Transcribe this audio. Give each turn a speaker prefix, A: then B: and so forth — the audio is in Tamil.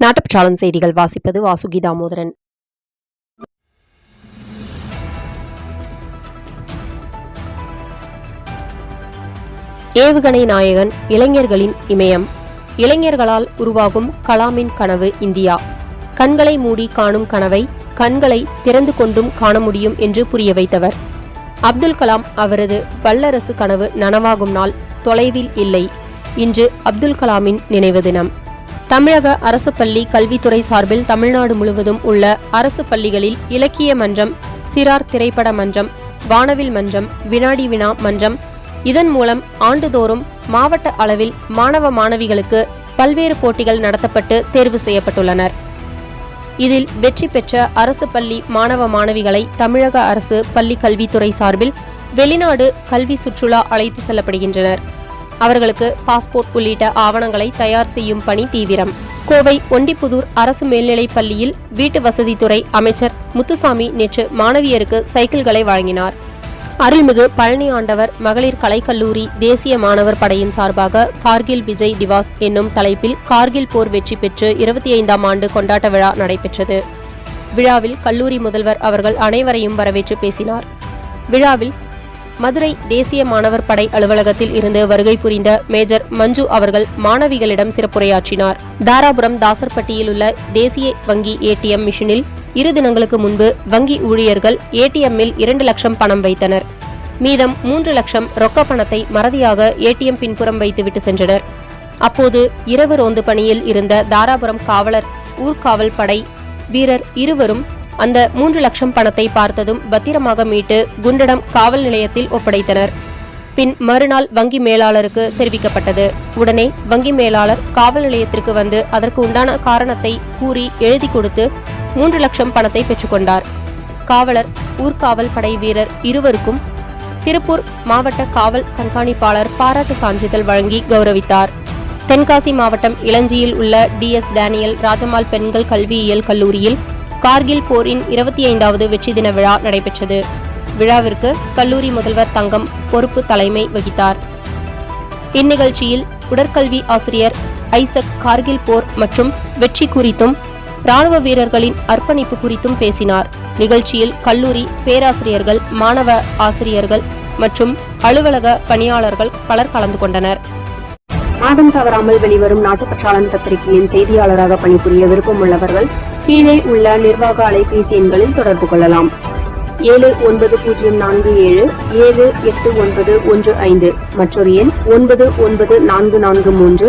A: நாட்டுப்பற்றாளன் செய்திகள் வாசிப்பது வாசுகி தாமோதரன் ஏவுகணை நாயகன் இளைஞர்களின் இமயம். இளைஞர்களால் உருவாகும் கலாமின் கனவு இந்தியா. கண்களை மூடி காணும் கனவை கண்களை திறந்து கொண்டும் காண முடியும் என்று புரிய வைத்தவர். அப்துல் கலாம் அவரது வல்லரசு கனவு நனவாகும் நாள் தொலைவில் இல்லை. இன்று அப்துல் கலாமின் நினைவு தினம். தமிழக அரசு பள்ளி கல்வித்துறை சார்பில் தமிழ்நாடு முழுவதும் உள்ள அரசு பள்ளிகளில் இலக்கிய மன்றம் சிறார் திரைப்பட மன்றம் வானவில் மன்றம் வினாடி வினா மன்றம் இதன் மூலம் ஆண்டுதோறும் மாவட்ட அளவில் மாணவ மாணவிகளுக்கு பல்வேறு போட்டிகள் நடத்தப்பட்டு தேர்வு செய்யப்பட்டுள்ளனர். இதில் வெற்றி பெற்ற அரசு பள்ளி மாணவ மாணவிகளை தமிழக அரசு பள்ளி கல்வித்துறை சார்பில் வெளிநாடு கல்வி சுற்றுலா அழைத்து செல்லப்படுகின்றனர். அவர்களுக்கு பாஸ்போர்ட் உள்ளிட்ட ஆவணங்களை தயார் செய்யும் பணி தீவிரம். கோவை ஒண்டிப்புதூர் அரசு மேல்நிலைப் பள்ளியில் வீட்டு வசதித்துறை அமைச்சர் முத்துசாமி நேற்று மாணவியருக்கு சைக்கிள்களை வழங்கினார். அருள்மிகு பழனி ஆண்டவர் மகளிர் கலைக்கல்லூரி தேசிய மாணவர் படையின் சார்பாக கார்கில் விஜய் திவாஸ் என்னும் தலைப்பில் கார்கில் போர் வெற்றி பெற்று இருபத்தி ஐந்தாம் ஆண்டு கொண்டாட்ட விழா நடைபெற்றது. விழாவில் கல்லூரி முதல்வர் அவர்கள் அனைவரையும் வரவேற்று பேசினார். விழாவில் மதுரை தேசிய மாணவர் படை அலுவலகத்தில் இருந்து வருகை புரிந்த மேஜர் மஞ்சு அவர்கள் மாணவிகளிடம் சிறப்புரையாற்றினார். தாராபுரம் தாசர்பட்டியில் உள்ள தேசிய வங்கி ஏடிஎம் மிஷினில் இரு தினங்களுக்கு முன்பு வங்கி ஊழியர்கள் ஏடிஎம்மில் இரண்டு லட்சம் பணம் வைத்தனர். மீதம் மூன்று லட்சம் ரொக்க பணத்தை மறதியாக ஏடிஎம் பின்புறம் வைத்துவிட்டு சென்றனர். அப்போது இரவு ரோந்து பணியில் இருந்த தாராபுரம் காவலர் ஊர்காவல் படை வீரர் இருவரும் அந்த மூன்று லட்சம் பணத்தை பார்த்ததும் பத்திரமாக மீட்டு குண்டடம் காவல் நிலையத்தில் ஒப்படைத்தனர். பின் மறுநாள் வங்கி மேலாளருக்கு தெரிவிக்கப்பட்டது. உடனே வங்கி மேலாளர் காவல் நிலையத்திற்கு வந்து அதற்கு உண்டான காரணத்தை கூறி எழுதி கொடுத்து மூன்று லட்சம் பணத்தை பெற்றுக்கொண்டார். காவலர் ஊர்காவல் படை வீரர் இருவருக்கும் திருப்பூர் மாவட்ட காவல் கண்காணிப்பாளர் பாராட்டு சான்றிதழ் வழங்கி கௌரவித்தார். தென்காசி மாவட்டம் இளஞ்சியில் உள்ள டிஎஸ் டேனியல் ராஜமால் பெண்கள் கல்வியியல் கல்லூரியில் கார்கில் போரின் இருபத்தி ஐந்தாவது வெற்றி தின விழா நடைபெற்றது. விழாவிற்கு கல்லூரி முதல்வர் தங்கம் பொறுப்பு தலைமை வகித்தார். இந்நிகழ்ச்சியில் உடற்கல்வி ஆசிரியர் ஐசக் கார்கில் போர் மற்றும் வெற்றி குறித்தும் ராணுவ வீரர்களின் அர்ப்பணிப்பு குறித்தும் பேசினார். நிகழ்ச்சியில் கல்லூரி பேராசிரியர்கள் மாணவ ஆசிரியர்கள் மற்றும் அலுவலக பணியாளர்கள் பலர் கலந்து கொண்டனர்.
B: மாதம் தவறாமல் வெளிவரும் நாட்டுப்பற்றாளன் பத்திரிகையின் செய்தியாளராக பணிபுரிய விருப்பமுள்ளவர்கள் கீழே உள்ள நிர்வாக அலைபேசி எண்களில் தொடர்பு கொள்ளலாம். ஏழு ஒன்பது பூஜ்ஜியம் நான்கு ஏழு ஏழு எட்டு ஒன்பது ஒன்று ஐந்து மற்றொரு எண் ஒன்பது ஒன்பது நான்கு நான்கு மூன்று